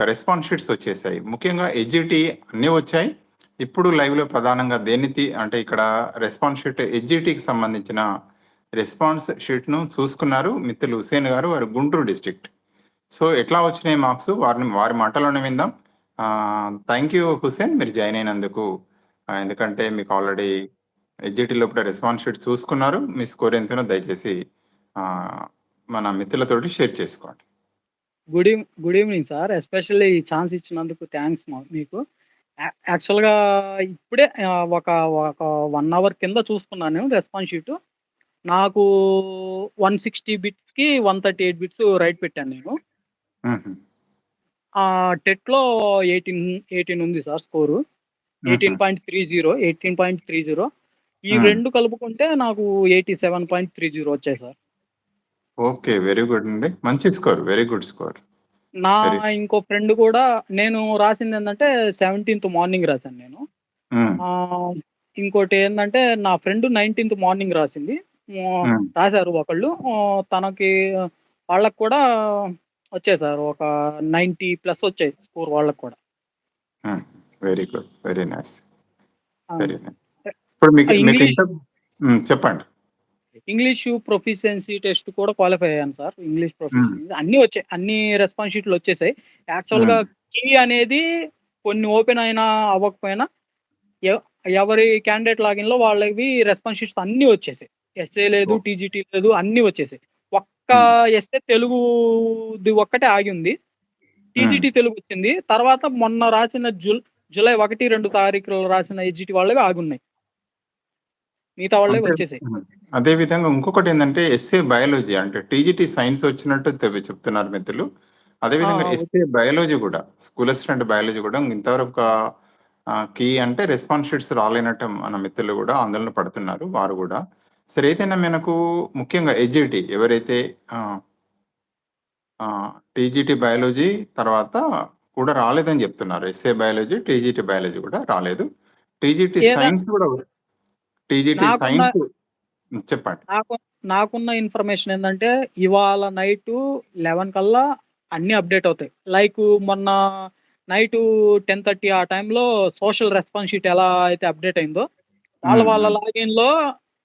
Response sheets వచ్చేసాయి. ముఖ్యంగా SGT అన్నీ వచ్చాయి. ఇప్పుడు లైవ్‌లో ప్రధానంగా దేన్ని అంటే ఇక్కడ రెస్పాన్స్ షీట్ ఎస్‌జిటికి సంబంధించిన రెస్పాన్స్ షీట్‌ను చూసుకున్నారు మిత్రులు హుసేన్ గారు. వారు గుంటూరు డిస్టిక్ట్ సో, ఎట్లా వచ్చినాయి మార్క్స్ వారిని వారి మాటలోనే విందాం. థ్యాంక్ యూ హుసేన్ మీరు జాయిన్ అయినందుకు. ఎందుకంటే మీకు ఆల్రెడీ ఎస్‌జిటిలో కూడా రెస్పాన్స్ షీట్ చూసుకున్నారు. మీ స్కోర్ ఎంతనో దయచేసి మన మిత్రులతోటి షేర్ చేసుకోండి. Good eve good evening sir. Especially ఈ ఛాన్స్ ఇచ్చినందుకు థాంక్స్ మా మీకు. యాక్చువల్‌గా ఇప్పుడే ఒక ఒక 1 అవర్ కింద చూసుకున్నాను రెస్పాన్స్ షీటు. నాకు 160 బిట్స్‌కి 138 బిట్స్ రైట్ పెట్టాను నేను. టెట్‌లో 18, 18 ఉంది సార్ స్కోరు. హుహు. 18.30, 18.30 ఈ హ్మ్. 2 కలుపుకుంటే నాకు 87.30 వచ్చాయి సార్. ఓకే. వెరీ గుడ్ అండి. మంచి స్కోర్. Very good score. నా ఇంకో ఫ్రెండ్ కూడా నేను రాసిందేందంటే 17థ్ మార్నింగ్ రాసాను నేను. ఇంకోటి ఏందంటే నా ఫ్రెండ్ 19థ్ మార్నింగ్ రాసింది. రాసారు ఒకళ్ళు. తనకి వాళ్ళకి కూడా వచ్చాయి సార్. ఒక 90 ప్లస్ వచ్చాయి స్కోర్ వాళ్ళకి కూడా. Very good. Very nice. ఆ! Very nice. ఇప్పుడు మీకు ఇంగ్లీష్. చెప్పండి. ఇంగ్లీషు ప్రొఫిషియన్సీ టెస్ట్ కూడా క్వాలిఫై అయ్యాను సార్. ఇంగ్లీష్. ప్రొఫిషియన్సీ అన్నీ వచ్చాయి. అన్ని రెస్పాన్స్ షీట్‌లు వచ్చేసాయి. యాక్చువల్‌గా హ్మ్. కీ అనేది కొన్ని ఓపెన్ అయినా అవ్వకపోయినా ఎవరి క్యాండిడేట్ లాగిన్‌లో వాళ్ళవి రెస్పాన్స్ షీట్స్ అన్నీ వచ్చేసాయి. ఎస్ఏ లేదు, ఓహ్! టీజీటీ లేదు అన్నీ వచ్చేసాయి. ఒక్క. ఎస్ఏ తెలుగుది ఒక్కటే ఆగింది. హ్మ్. టీజీటీ తెలుగు వచ్చింది. తర్వాత మొన్న రాసిన జుల్ జులై 1, 2 తారీఖుల్లో రాసిన ఎస్‌జిటి వాళ్ళవి ఆగున్నాయి. మిగతా వాళ్ళవి అంటే వచ్చేసాయి. అదే విధంగా ఇంకొకటేందంటే ఎస్ఏ బయాలజీ అంటే టీజీటీ సైన్స్ వచ్చినట్టు చెప్తున్నారు మిత్రులు. అదే ఆ! విధంగా ఆ! వ ఎస్ఏ బయాలజీ గూడా స్కూల్ అసిస్టెంట్ బయాలజీ గూడా ఇంతవరకు కీ అంటే రెస్పాన్స్ షీట్స్ రాలేనట్టు మన మిత్రులు గూడా ఆందోళన పడుతున్నారు. వారు గూడా. సరే ఏదైనా మనకు ముఖ్యంగా ఎస్‌జిటి ఎవరైతే టీజీటీ బయాలజీ తర్వాత కూడా రాలేదని జెప్తున్నారు. ఎస్ఏ బయాలజీ, టీజీటీ బయాలజీ గూడా రాలేదు. టీజీటీ సైన్స్ గూడా టీజీటీ సైన్స్. చెప్పండి. నాకు నాకున్న ఇన్ఫర్మేషన్ ఏందంటే ఇవాళ నైటు 11 కల్లా అన్నీ అప్డేట్ అవుతాయి. లైకు మొన్న నైటు 10:30 ఆ టైంలో సోషల్ రెస్పాన్స్ షీట్ ఎలా అయితే అప్డేట్ అయిందో, వాళ్ళ. వాళ్ళ హ్మ్. లాగిన్‌లో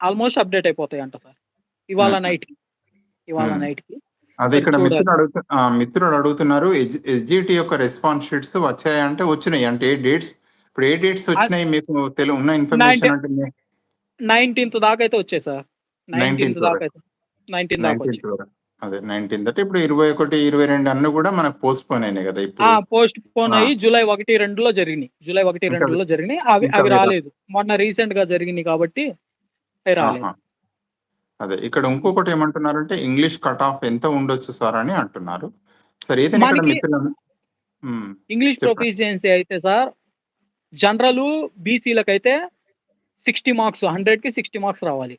ఆల్మోస్ట్ అప్డేట్ అయిపోతాయంట సార్. ఇవాళ. నైట్‌కి. ఇవాళ. నైట్‌కి. అదే ఇక్కడ. మిత్రుడు అడుగుతు! మిత్రుడు అడుగుతున్నారు. ఎస్ ఎస్‌జిటి యొక్క రెస్పాన్స్ షీట్స్ వచ్చాయంటే వచ్చినాయి. అంటే ఏ డేట్స్ ఇప్పుడు ఏ డేట్స్ వచ్చినాయి మీకు తెలు ఉన్న ఇన్ఫర్మేషన్ అంటే 19థ్ దాకా అయితే వచ్చాయి సార్. 19థ్ 19థ్ దాకా. అయితే 19 దాకా వచ్చాయి. 19థ్ వరకు. అదే 19థ్ అంటే ఇప్పుడు 21, 22 అన్నీ గూడా మనకు పోస్ట్‌పోన్ అయినాయి గదా! ఆ! ఇప్పుడు. Postpone! అయ్యి జూలై 1, 2లో జరిగినియి. జూలై 1, ఇంకా 2లో జరిగినియి. అవి అవి అవి రాలేదు. మొన్న రీసెంట్‌గా జరిగినియి కాబట్టి అయి రాలేదు. అదే ఇక్కడ. ఇంకొకటి ఏమంటున్నారంటే ఇంగ్లీష్ కట్ ఆఫ్ ఎంత ఉండొచ్చు సార్ అని అంటున్నారు. సరే ఏదైనా. ఇంగ్లీష్. ప్రొఫిషియన్సీ అయితే సార్ జనరలు, బీసీలకైతే 60 మార్క్స్ 100కి 60 మార్క్స్ రావాలి.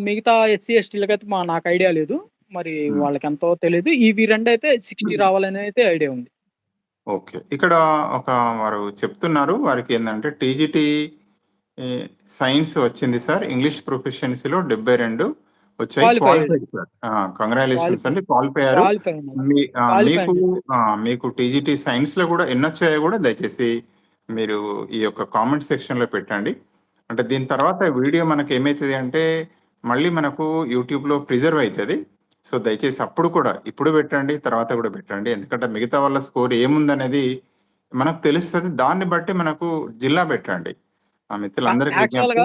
మిగతా ఎస్సీ, ఎస్టీలకైతే మా నాకు ఐడియా లేదు. మరి హ్మ్. వాళ్ళకెంతో తెలీదు. ఇవి రెండైతే 60 రావాలని అయితే ఐడియా ఉంది. ఓకే. ఇక్కడ ఒక వారు చెప్తున్నారు. వారికేందంటే టీజీటీ ఈ సైన్స్ వచ్చింది సార్. ఇంగ్లీష్ ప్రొఫిషియన్సీలో 72 వచ్చాయి. క్వాలిఫై అయ్యాడు. Qualified sir. క్వాలిఫై. అండి. క్వాలిఫై అయ్యారు. మీకు మీకు టీజీటీ సైన్స్‌లో గూడా ఎన్నొచ్చాయో గూడా దయచేసి మీరు ఈ యొక్క కామెంట్ సెక్షన్‌లో పెట్టండి. అంటే దీని తర్వాత వీడియో మనకి ఏమైతది అంటే మళ్ళీ మనకు యూట్యూబ్‌లో ప్రిజర్వ్ అయితది. సో, దయచేసి అప్పుడు కూడా ఇప్పుడు పెట్టండి. తర్వాత గూడా పెట్టండి. ఎందుకంటే మిగతా వాళ్ళ స్కోర్ ఏముందనేది మనకు తెలుస్తది. దాన్ని బట్టి మనకు జిల్లా పెట్టండి. ఆ మిత్రులందరికి. యాక్చువల్‌గా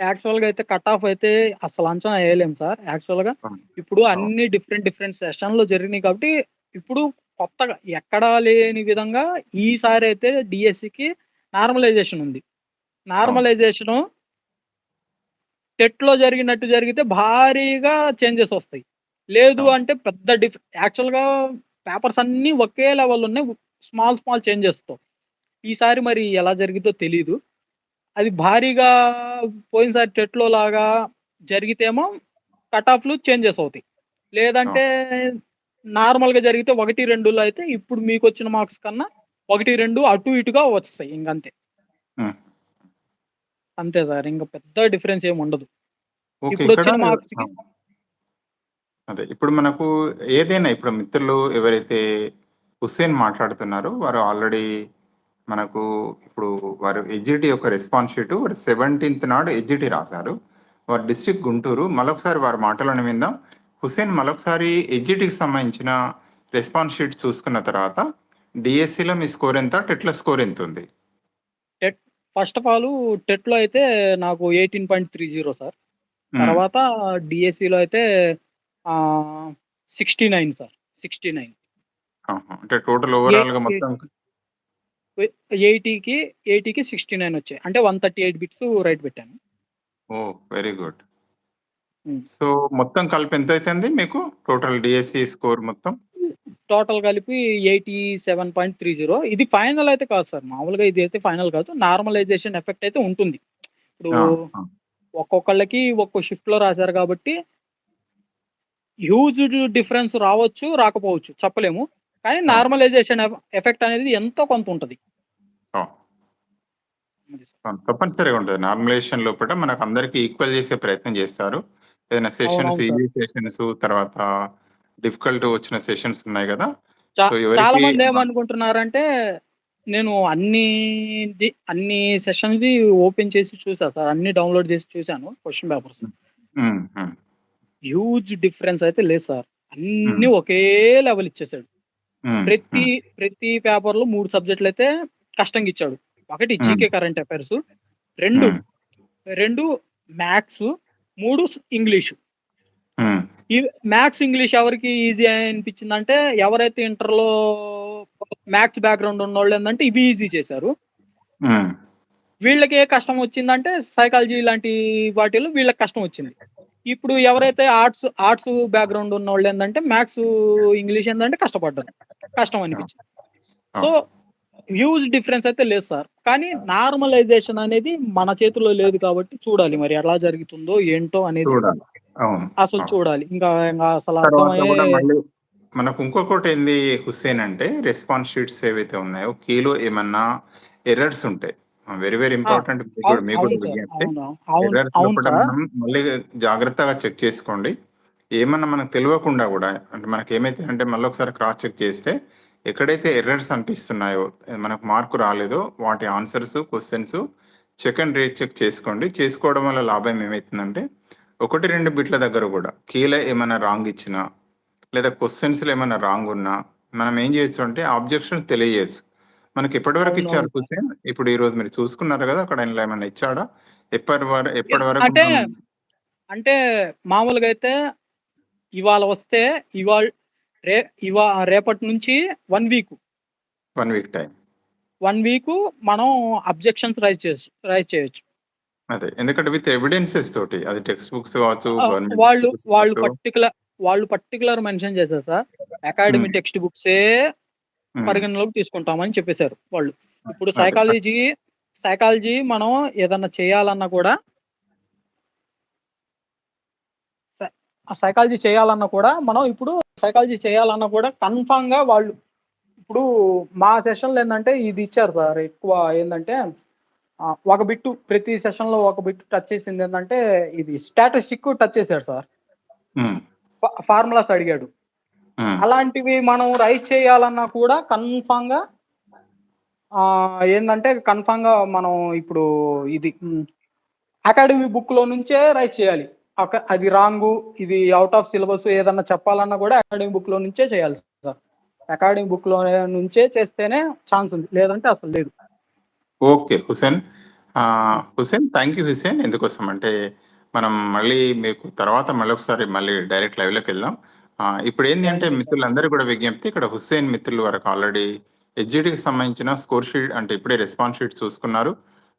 యాక్చువల్‌గా అయితే కట్ ఆఫ్ అయితే అసలు అంచనా ఏయలేము సార్. యాక్చువల్‌గా అవును. ఇప్పుడు. అన్ని డిఫరెంట్ డిఫరెంట్ సెషన్‌లు జరిగినాయి కాబట్టి ఇప్పుడు కొత్తగా ఎక్కడా లేని విధంగా ఈసారైతే డీఎస్సీకి నార్మలైజేషన్ ఉంది. నార్మలైజేషను టెట్‌లో జరిగినట్టు జరిగితే భారీగా చేంజెస్ వస్తాయి. లేదు. అంటే పెద్ద డిఫ్ యాక్చువల్‌గా పేపర్స్ అన్నీ ఒకే లెవెల్ ఉన్నాయి. స్మాల్ స్మాల్ చేంజెస్‌తో. ఈసారి మరి ఎలా జరిగిద్దో తెలీదు. అది భారీగా పోయినసారి టెట్‌లో లాగా జరిగితేమో కట్ ఆఫ్‌లు చేంజెస్ అవుతాయి. లేదంటే. నార్మల్‌గా జరిగితే 1, 2లో అయితే ఇప్పుడు మీకొచ్చిన మార్క్స్ కన్నా 1, 2 అటు ఇటుగా వస్తాయి. హ్మ్. అంతే సార్. ఇంక పెద్ద డిఫరెన్స్ ఏమి ఉండదు. అదే. ఇప్పుడు మనకు ఏదైనా ఇప్పుడు మిత్రులు ఎవరైతే హుస్సేన్ మాట్లాడుతున్నారో వారు ఆల్రెడీ మనకు ఇప్పుడు వారు ఎడ్జిటి యొక్క రెస్పాన్స్ షీట్ వారు 17థ్ నాడు ఎడ్జిటి రాసారు. వారు డిస్ట్రిక్ట్ గుంటూరు. మరొకసారి వారి మాటలను విందాం. హుస్సేన్ మరొకసారి ఎడ్జిటికి సంబంధించిన రెస్పాన్స్ షీట్ చూసుకున్న తర్వాత డీఎస్సీలో మీ స్కోర్ ఎంత? టెట్‌లో స్కోర్ ఎంతుంది? టెట్ ఫస్ట్ ఆఫ్ ఆల్ టెట్‌లో అయితే నాకు 18.30 సార్. హ్మ్. తర్వాత డీఎస్సీలో అయితే ఆహ్, 69 సార్. 69. ఆహా! అంటే టోటల్ ఓవరాల్‌గా మొత్తం వె 80కి 80కి 69 వచ్చాయి. అంటే 138 బిట్స్ రైట్ పెట్టాను. ఓహ్! Very good. సో, మొత్తం కలిపి ఎంతైతుంది మీకు? టోటల్ డీఎస్సీ స్కోర్ మొత్తం? టోటల్ కలిపి 87.30 ఇది ఫైనల్ అయితే కాదు సార్. మామూలుగా ఇదైతే ఫైనల్ కాదు. నార్మలైజేషన్ ఎఫెక్ట్ అయితే ఉంటుంది. ఇప్పుడు! ఒక్కొక్కళ్ళకి ఒక్కో షిఫ్ట్‌లో రాసారు కాబట్టి హ్యూజ్ డిఫరెన్స్ రావచ్చు, రాకపోవచ్చు చెప్పలేము. కానీ! నార్మలైజేషన్ ఎఫ్ ఎఫెక్ట్ అనేది ఎంతో కొంత ఉంటది. తప్పనిసరిగా ఉంటది. నార్మలైజేషన్ లోపట మనకందరికి ఈక్వల్ చేసే ప్రయత్నం చేస్తారు. ఏదైనా సెషన్స్ అవునవును సార్. ఈజీ సెషన్స్ తర్వాత డిఫికల్ట్ వచ్చిన సెషన్స్ ఉన్నాయి గదా! చా సో, ఎవరికి చాలామంది ఆ! ఏమనుకుంటున్నారంటే నేను అన్ని ది అన్ని సెషన్స్‌ది ఓపెన్ చేసి చూసా సార్. అన్నీ డౌన్‌లోడ్ చేసి చూసాను క్వెషన్ పేపర్స్. హ్యూజ్ డిఫరెన్స్ అయితే లేదు సార్. అన్నీ. ఒకే లెవెల్ ఇచ్చేసాడు. హ్మ్. ప్రతి హ్మ్. ప్రతి పేపర్‌లో 3 సబ్జెక్టులయితే కష్టంగా ఇచ్చాడు. ఒకటి. జీకే కరెంట్ అఫైర్స్, 2 హ్మ్. 2 మ్యాథ్స్, 3 స్ ఇంగ్లీషు. మ్యాథ్స్, ఇంగ్లీష్ ఎవరికి ఈజీ అనిపించిందంటే ఎవరైతే ఇంటర్‌లో మ్యాథ్స్ బ్యాక్‌గ్రౌండ్ ఉన్నోళ్ళేందంటే ఇవి ఈజీ చేశారు. వీళ్ళకి ఏ కష్టం వచ్చిందంటే సైకాలజీ లాంటి వాటిల్లో వీళ్ళకి కష్టం వచ్చింది. ఇప్పుడు! ఎవరైతే ఆర్ట్స్ ఆర్ట్స్ బ్యాక్‌గ్రౌండ్ ఉన్నోళ్ళేందంటే మ్యాథ్స్, ఇంగ్లీష్ ఏందంటే కష్టపడ్డారు. కష్టం! అనిపించింది. సో, హ్యూజ్ డిఫరెన్స్ అయితే లేదు సార్. కానీ నార్మలైజేషన్ అనేది మన చేతుల్లో లేదు కాబట్టి చూడాలి మరి ఎలా జరుగుతుందో ఏంటో అనేది. అసలు. చూడాలి. ఇంకా అసలు అర్థమయ్యే మళ్ళీ మనకు ఇంకొకటేంది హుస్సేన్ అంటే రెస్పాన్స్ షీట్స్ ఏవైతే ఉన్నాయో కీలో ఏమన్నా ఎర్రర్స్ ఉంటాయి. Very very! ఇంపార్టెంట్ కూడా కూడా మళ్ళీ జాగ్రత్తగా చెక్ చేసుకోండి. ఏమన్నా మనకు తెలవకుండా గూడా అంటే మనకేమైతే అంటే మళ్ళొకసారి క్రాస్ చెక్ చేస్తే ఎక్కడైతే ఎర్రర్స్ అనిపిస్తున్నాయో మనకు మార్క్ రాలేదో వాటి answers, questions check and recheck చేసుకోండి. చేసుకోవడం వల్ల లాభం ఏమైతుందంటే 1, 2 బిట్ల దగ్గర గూడా కీలో ఏమన్నా రాంగ్ ఇచ్చినా లేదా క్వెషన్స్‌లో ఏమన్నా రాంగ్ ఉన్నా మనం ఏం చేయొచ్చు అంటే ఆబ్జెక్షన్ తెలియజేయొచ్చు. మనకి ఎప్పటి వరకు ఇచ్చారు. హుస్సేన్? ఇప్పుడు ఈరోజు మీరు చూసుకున్నారు గదా! అక్కడ ఏమన్నా ఇచ్చాడా? ఎప్పటి వర ఎ ఎప్పటి వరకు అంటే మామూలుగా అయితే ఇవాళ వస్తే ఇవాళ రే ఇవా రేపటి నుంచి 1 వీకు. 1 week time. 1 వీకు మనం అబ్జెక్షన్స్ రైజ్ చేయొచ్చు రైజ్ చేయొచ్చు. అదే. ఎందుకంటే విత్ ఎవిడెన్సెస్ తోటి అది టెక్స్ట్ బుక్స్ కావచ్చు, వాళ్ళు వాళ్ళు కావచ్చు. పర్టిక్యులర్ వాళ్ళు పర్టిక్యులర్ మెన్షన్ చేశారు సార్. అకాడమీ. టెక్స్ట్ బుక్సే. పరిగణలోకి తీసుకుంటామని చెప్పేసారు వాళ్ళు. ఇప్పుడు. సైకాలజీ, సైకాలజీ మనం ఏదన్నా చేయాలన్నా కూడా సైకాలజీ చేయాలన్నా కూడా మనం ఇప్పుడు సైకాలజీ చేయాలన్నా కూడా కన్ఫర్మ్‌గా వాళ్ళు ఇప్పుడు మా సెషన్‌లో ఏందంటే ఇది ఇచ్చారు సార్ ఎక్కువ ఆహ్, ఒక బిట్టు ప్రతి సెషన్‌లో ఒక బిట్ టచ్ చేసిందేందంటే ఇది స్టాటిస్టిక్ టచ్ చేసాడు సార్. ఫార్ములాస్ అడిగాడు. అలాంటివి మనం రైజ్ చేయాలన్నా కూడా కన్ఫర్మ్‌గా ఆహ్, ఏందంటే కన్ఫర్మ్‌గా మనం ఇప్పుడు ఇది. అకాడమీ బుక్‌లో నుంచే రైజ్ చేయాలి. అది రాంగు, ఇది ఔట్ ఆఫ్ సిలబస్ ఏదన్నా చెప్పాలన్నా కూడా అకాడమీ బుక్‌లో నుంచే చేయాలి సార్. అకాడమీ బుక్‌లో నుంచే చేస్తేనే ఛాన్స్ ఉంది. లేదంటే అసలు లేదు. Okay. Hussain. Hussain thank you Hussain. ఎందుకోసం అంటే మనం మళ్ళీ మీకు తర్వాత మళ్ళీ డైరెక్ట్ లైవ్‌లోకెళ్దాం. ఆహ్, ఇప్పుడేంది అంటే థాంక్ యూ సార్. మిత్రులందరికీ కూడా విజ్ఞప్తి ఇక్కడ హుస్సేన్ మిత్రుల వరకు ఆల్రెడీ హెచ్‌జిటికి సంబంధించిన స్కోర్ షీట్ అంటే ఇప్పుడే రెస్పాన్స్ షీట్ చూసుకున్నారు.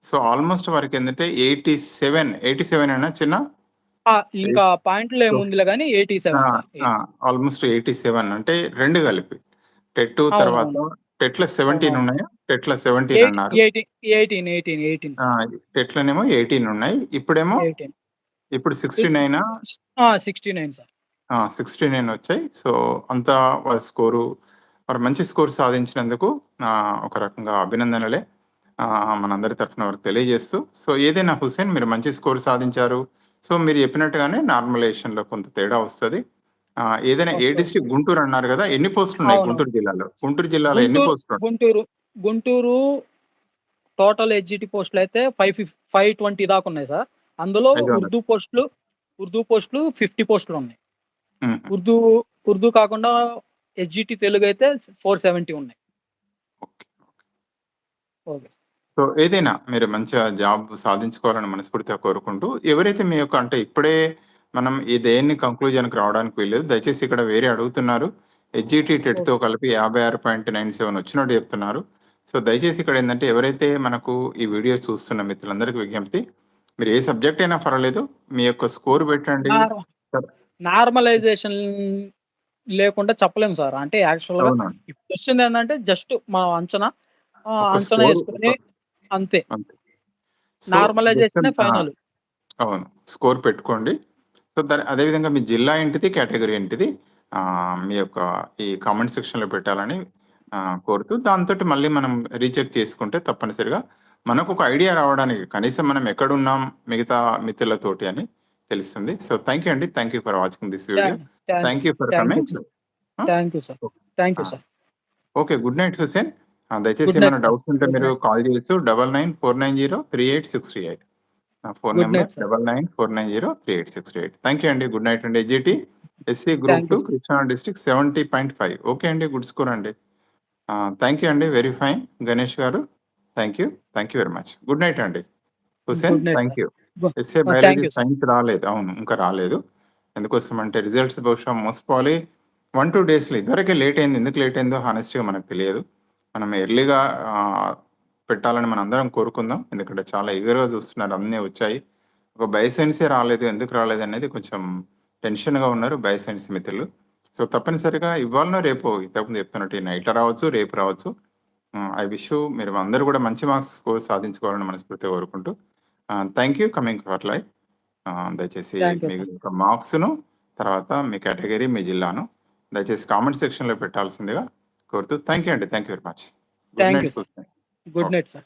సో, ఆల్‌మోస్ట్ వారికేందంటే 87, 87 ఏనా చిన్న? ఇంకా ఎయిట్ పాయింట్‌లో సో ఏముందిలే గాని ఆ! 87 సార్. ఆ! 87. ఆల్‌మోస్ట్ 87 అంటే 2 కలిపి. టెట్ తర్వాత అవునవును. టెట్‌లో 17 అవునవును. ఉన్నాయా? టెట్‌లో 17 ఎయిట్ అన్నారు. ఎయిటీ 18, 18, 18 ఆ! సార్. టెట్‌లోనేమో 18 ఉన్నాయి. ఇప్పుడేమో 18. ఇప్పుడు ఇప్ 69ఆ? ఆ! 69 సార్. ఆ! 69 వచ్చాయి. సో, అంతా వారి స్కోరు వారు మంచి స్కోర్ సాధించినందుకు ఒక రకంగా అభినందనలే. మనందరి తరఫున వారికి తెలియజేస్తూ సో, ఏదైనా హుసేన్ మీరు మంచి స్కోర్ సాధించారు. సో, మీరు చెప్పినట్టుగానే నార్మలైజేషన్‌లో కొంత తేడా వస్తది. ఏదైనా ఏ ఓకే. డిస్ట్రిక్ట్ గుంటూరు అన్నారు కదా ఎన్ని పోస్టులు ఉన్నాయి. గుంటూరు జిల్లాలో గుంటూరు జిల్లాలో ఎన్ని పోస్టులు? గుంటూరు గుంటూరు టోటల్ హెచ్జిటి పోస్టులు అయితే ఫైవ్ ఫైవ్ ట్వంటీ దాకా ఉన్నాయి సార్ అందులో. ఉర్దూ పోస్టులు ఉర్దూ పోస్టులు ఫిఫ్టీ పోస్టులు ఉన్నాయి. ఉర్దూ ఉర్దూ కాకుండా హెచ్జిటి తెలుగు అయితే ఫోర్ సెవెంటీ ఉన్నాయి ఓకే. సో ఏదైనా మీరు మంచిగా జాబ్ సాధించుకోవాలని మనస్ఫూర్తిగా కోరుకుంటూ ఎవరైతే మీ యొక్క అంటే ఇప్పుడే మనం ఈ దేన్ని కంక్లూజన్కి రావడానికి వీల్లేదు దయచేసి ఇక్కడ వేరే అడుగుతున్నారు. హెచ్జిటి టెట్తో కలిపి యాభై ఆరు పాయింట్ నైన్ సెవెన్ వచ్చినట్టు చెప్తున్నారు. సో దయచేసి ఇక్కడ ఏంటంటే ఎవరైతే మనకు ఈ వీడియో చూస్తున్న మిత్రులందరికీ విజ్ఞప్తి మీరు ఏ సబ్జెక్ట్ అయినా పర్వాలేదు మీ యొక్క స్కోర్ పెట్టండి. నార్మలైజేషన్ లేకుండా చెప్పలేము సార్. అంటే ఏంటంటే జస్ట్ మన అంచనా అంచనా వేసుకుని అంతే. Normalization final. అవును. స్కోర్ పెట్టుకోండి. సో దాని అదేవిధంగా మీ జిల్లా ఏంటిది కేటగిరీ ఏంటిది మీ యొక్క ఈ కామెంట్ సెక్షన్లో పెట్టాలని ఆ, కోరుతూ దాంతో మళ్ళీ మనం రీచెక్ చేసుకుంటే తప్పనిసరిగా మనకు ఒక ఐడియా రావడానికి కనీసం మనం ఎక్కడున్నాం మిగతా మిత్రులతోటి అని తెలుస్తుంది. సో థ్యాంక్ యూ అండి. Thank you for watching this video thank you for coming. Thank you sir thank you. Sir okay good night Hussain దయచేసి ఏమైనా. డౌట్స్ ఉంటే మీరు. కాల్ చేయొచ్చు. Double nine four nine zero three eight six three eight నా phone number. Double nine four nine zero three eight six three eight thank you అండి. Good night అండి. SGT SC group two. Krishna district seventy point five okay అండి. Good score అండి. Thank you అండి. Very fine Ganesh గారు thank you thank you very much good night అండి. Hussain thank. You SA biology. Science రాలేదు. అవును ఇంకా రాలేదు. ఎందుకోసం అంటే రిజల్ట్స్ బహుశా మోసపోవాలి వన్ టూ డేస్లో ఇదివరకే లేట్ అయింది. ఎందుకు లేట్ అయిందో హానెస్ట్గా మనకు తెలియదు. మనం ఎర్లీగా పెట్టాలని మనం అందరం కోరుకుందాం. ఎందుకంటే చాలా ఎగరుగా చూస్తున్నారు. అన్నీ వచ్చాయి. ఒక బయోసైన్సే రాలేదు. ఎందుకు రాలేదు అనేది కొంచెం టెన్షన్గా ఉన్నారు బయోసైన్స్ మిత్రులు. సో తప్పనిసరిగా ఇవాళ రేపు ఇంతకుముందు చెప్తున్నట్టు నైట్లో రావచ్చు రేపు రావచ్చు. ఐ విష్ మీరు అందరూ కూడా మంచి మార్క్స్ స్కోర్ సాధించుకోవాలని మనస్ఫూర్తిగా కోరుకుంటూ thank you coming for life. దయచేసి మీ. యొక్క మార్క్స్ను తర్వాత మీ కేటగిరీ మీ జిల్లాను దయచేసి కామెంట్ సెక్షన్లో పెట్టాల్సిందిగా కోరుతూ థ్యాంక్ యూ అండి thank you very much good Thank night you, sir. Good night sir